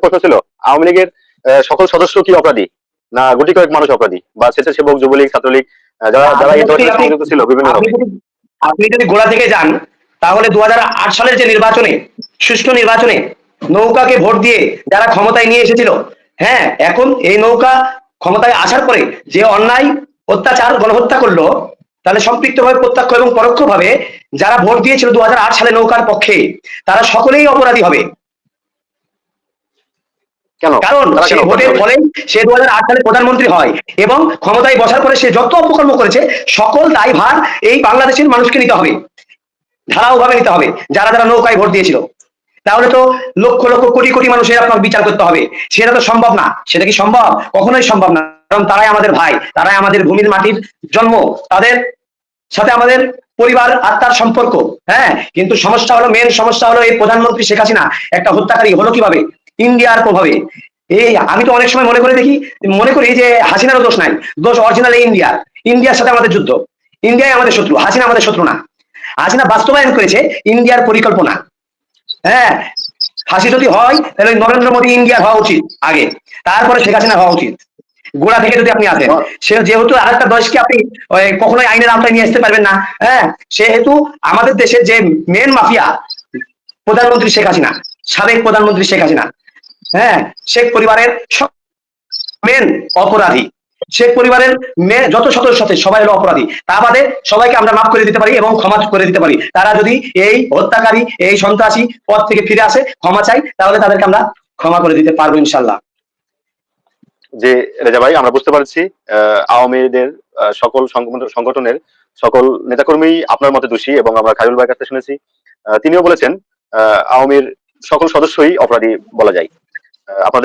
প্রশ্ন ছিল আওয়ামী লীগের সকল সদস্য কি অপরাধী? না গুটি কয়েক মানুষ অপরাধী? বা স্বেচ্ছাসেবক যুবলীগ ছাত্রলীগ যারা যারা এই ধরনের সংযুক্ত ছিল বিভিন্ন আপনি যদি গোড়া থেকে যান তাহলে দু সালের যে নির্বাচনে সুষ্ঠু নির্বাচনে নৌকাকে ভোট দিয়ে যারা ক্ষমতায় নিয়ে এসেছিল হ্যাঁ এখন এই নৌকা ক্ষমতায় আসার পরে যে অন্যায় অত্যাচার গণহত্যা করল তাহলে সম্পৃক্তভাবে প্রত্যক্ষ এবং পরোক্ষভাবে যারা ভোট দিয়েছিল দু হাজার আট সালে নৌকার পক্ষে তারা সকলেই অপরাধী হবে। কেন? কারণ সে ভোটের ফলে সে দু হাজার আট সালে প্রধানমন্ত্রী হয় এবং ক্ষমতায় বসার পরে সে যত অপকর্ম করেছে সকল দায়ভার এই বাংলাদেশের মানুষকে নিতে হবে। ধারাও ভাবে নিতে হবে যারা যারা নৌকায় ভোট দিয়েছিল। তাহলে তো লক্ষ লক্ষ কোটি কোটি মানুষের আপনার বিচার করতে হবে। সেটা তো সম্ভব না। সেটা কি সম্ভব? কখনোই সম্ভব না। কারণ তারাই আমাদের ভাই তারাই আমাদের ভূমির মাটির জন্ম। তাদের সাথে আমাদের পরিবার আত্মার সম্পর্ক হ্যাঁ? কিন্তু সমস্যা হলো মেন সমস্যা হলো এই প্রধানমন্ত্রী শেখ হাসিনা একটা হত্যাকারী হলো কীভাবে? ইন্ডিয়ার প্রভাবে। এই, আমি তো অনেক সময় মনে করে দেখি, মনে করি যে হাসিনারও দোষ নাই। দোষ অরিজিনাল ইন্ডিয়ার। ইন্ডিয়ার সাথে আমাদের যুদ্ধ। ইন্ডিয়াই আমাদের শত্রু। হাসিনা আমাদের শত্রু না। হাসিনা বাস্তবায়ন করেছে ইন্ডিয়ার পরিকল্পনা। হ্যাঁ হাসি যদি হয়, তাহলে নরেন্দ্র মোদী ইন্ডিয়ার হওয়া উচিত আগে। তারপরে শেখ হাসিনা হওয়া উচিত। গোড়া থেকে যদি আপনি আসেন, সে যেহেতু আরেকটা দেশকে আপনি কখনোই আইনের আওতায় নিয়ে আসতে পারবেন না। হ্যাঁ সেহেতু আমাদের দেশের যে মেন মাফিয়া প্রধানমন্ত্রী শেখ হাসিনা, সাবেক প্রধানমন্ত্রী শেখ হাসিনা হ্যাঁ শেখ পরিবারের মেন অপরাধী। শেখ পরিবারের মেয়ে যত সদস্য আছে সবাই হলো অপরাধী। তা বাদে সবাইকে আমরা মাফ করে দিতে পারি এবং ক্ষমা করে দিতে পারি। তারা যদি এই হত্যাকারী এই সন্ত্রাসী পদ থেকে ফিরে আসে ক্ষমা চাই তাহলে তাদেরকে আমরা ক্ষমা করে দিতে পারব ইনশাল্লাহ যে রেজা ভাই আমরা বুঝতে পারছি আহ, আওয়ামী লীগের আহ, সকল সংগঠন- সংগঠনের সকল নেতাকর্মী আপনার মতে দোষী এবং আমরা খায়রুল ভাইয়ের কাছে শুনেছি। তিনিও বলেছেন আওয়ামীর সকল সদস্যই অপরাধী বলা যায়। আপনাদের